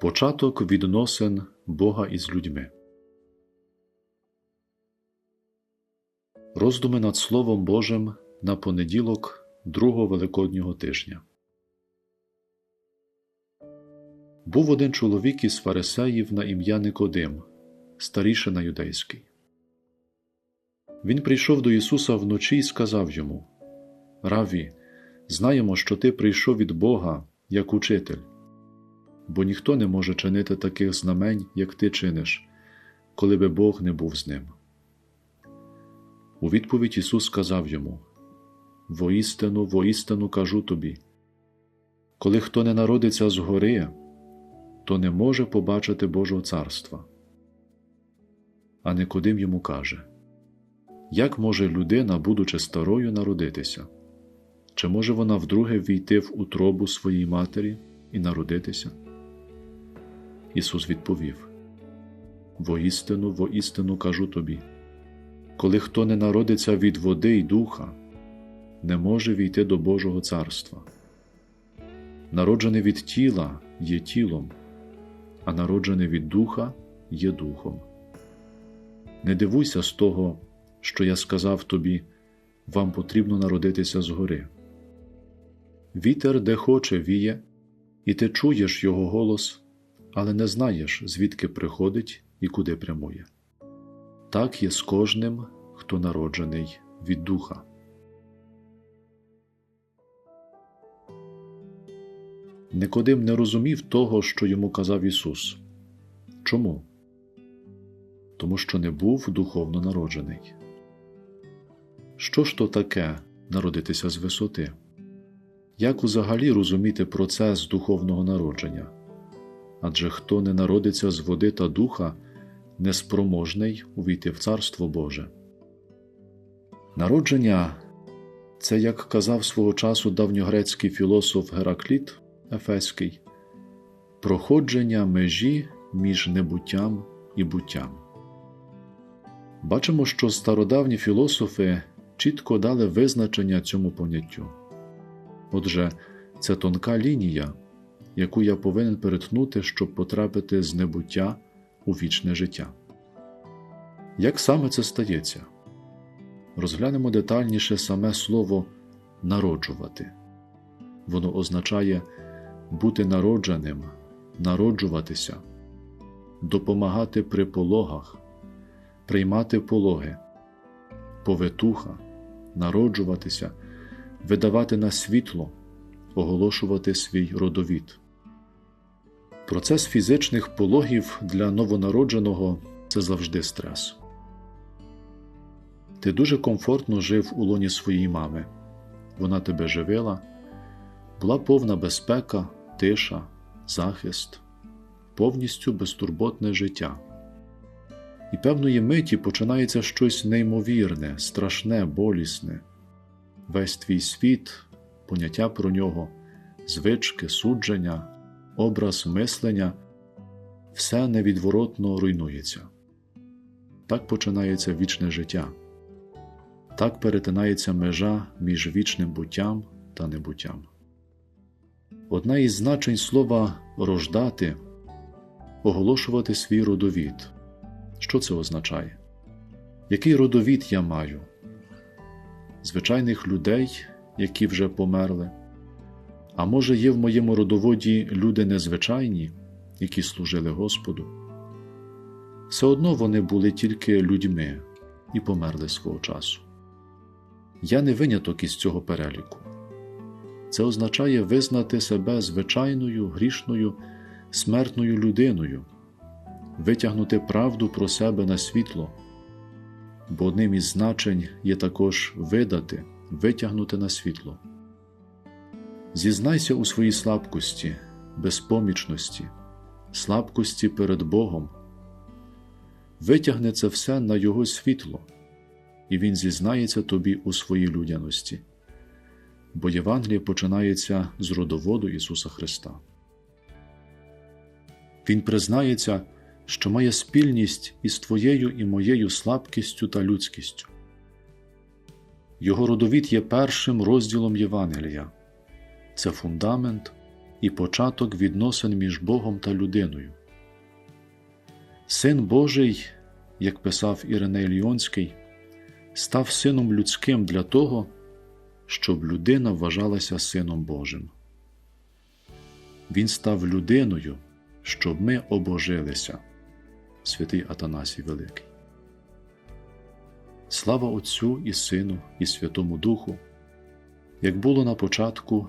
Початок відносин Бога із людьми. Роздуми над Словом Божим на понеділок другого Великоднього тижня. Був один чоловік із фарисеїв на ім'я Никодим, старішина юдейський. Він прийшов до Ісуса вночі і сказав йому: Раві, знаємо, що ти прийшов від Бога як учитель бо ніхто не може чинити таких знамень, як ти чиниш, коли би Бог не був з ним. У відповідь Ісус сказав йому: Воістину, воістину кажу тобі, коли хто не народиться згори, то не може побачити Божого царства. А Никодим йому каже: Як може людина, будучи старою, народитися? Чи може вона вдруге війти в утробу своїй матері і народитися? Ісус відповів: Воістину, воістину кажу тобі, коли хто не народиться від води й духа, не може війти до Божого царства. Народжений від тіла є тілом, а народжений від духа є духом. Не дивуйся з того, що я сказав тобі, вам потрібно народитися згори. Вітер, де хоче, віє, і ти чуєш його голос але не знаєш, звідки приходить і куди прямує. Так є з кожним, хто народжений від Духа. Никодим не розумів того, що йому казав Ісус. Чому? Тому що не був духовно народжений. Що ж то таке народитися з висоти? Як взагалі розуміти процес духовного народження? Адже хто не народиться з води та духа, неспроможний увійти в Царство Боже. Народження це, як казав свого часу давньогрецький філософ Геракліт Ефеський, проходження межі між небуттям і буттям. Бачимо, що стародавні філософи чітко дали визначення цьому поняттю. Отже, це тонка лінія яку я повинен перетнути, щоб потрапити з небуття у вічне життя. Як саме це стається? Розглянемо детальніше саме слово народжувати. Воно означає бути народженим, народжуватися, допомагати при пологах, приймати пологи, повитуха, народжуватися, видавати на світло, оголошувати свій родовід. Процес фізичних пологів для новонародженого це завжди стрес. Ти дуже комфортно жив у лоні своєї мами. Вона тебе живила, була повна безпека, тиша, захист, повністю безтурботне життя. І певної миті починається щось неймовірне, страшне, болісне. Весь твій світ, поняття про нього, звички, судження образ мислення, все невідворотно руйнується. Так починається вічне життя, так перетинається межа між вічним буттям та небуттям. Одна із значень слова рождати оголошувати свій родовід. Що це означає? Який родовід я маю? Звичайних людей, які вже померли, а може, є в моєму родоводі люди незвичайні, які служили Господу? Все одно вони були тільки людьми і померли свого часу. Я не виняток із цього переліку. Це означає визнати себе звичайною, грішною, смертною людиною, витягнути правду про себе на світло, бо одним із значень є також видати, витягнути на світло. Зізнайся у своїй слабкості, безпомічності, слабкості перед Богом. Витягне це все на Його світло, і Він зізнається тобі у своїй людяності, бо Євангеліє починається з родоводу Ісуса Христа. Він признається, що має спільність із твоєю і моєю слабкістю та людськістю. Його родовід є першим розділом Євангелія це фундамент, і початок відносин між Богом та людиною. Син Божий, як писав Іриней Ліонський, став сином людським для того, щоб людина вважалася Сином Божим. Він став людиною, щоб ми обожилися. Святий Атанасій Великий. Слава Отцю і Сину, і Святому Духу, як було на початку,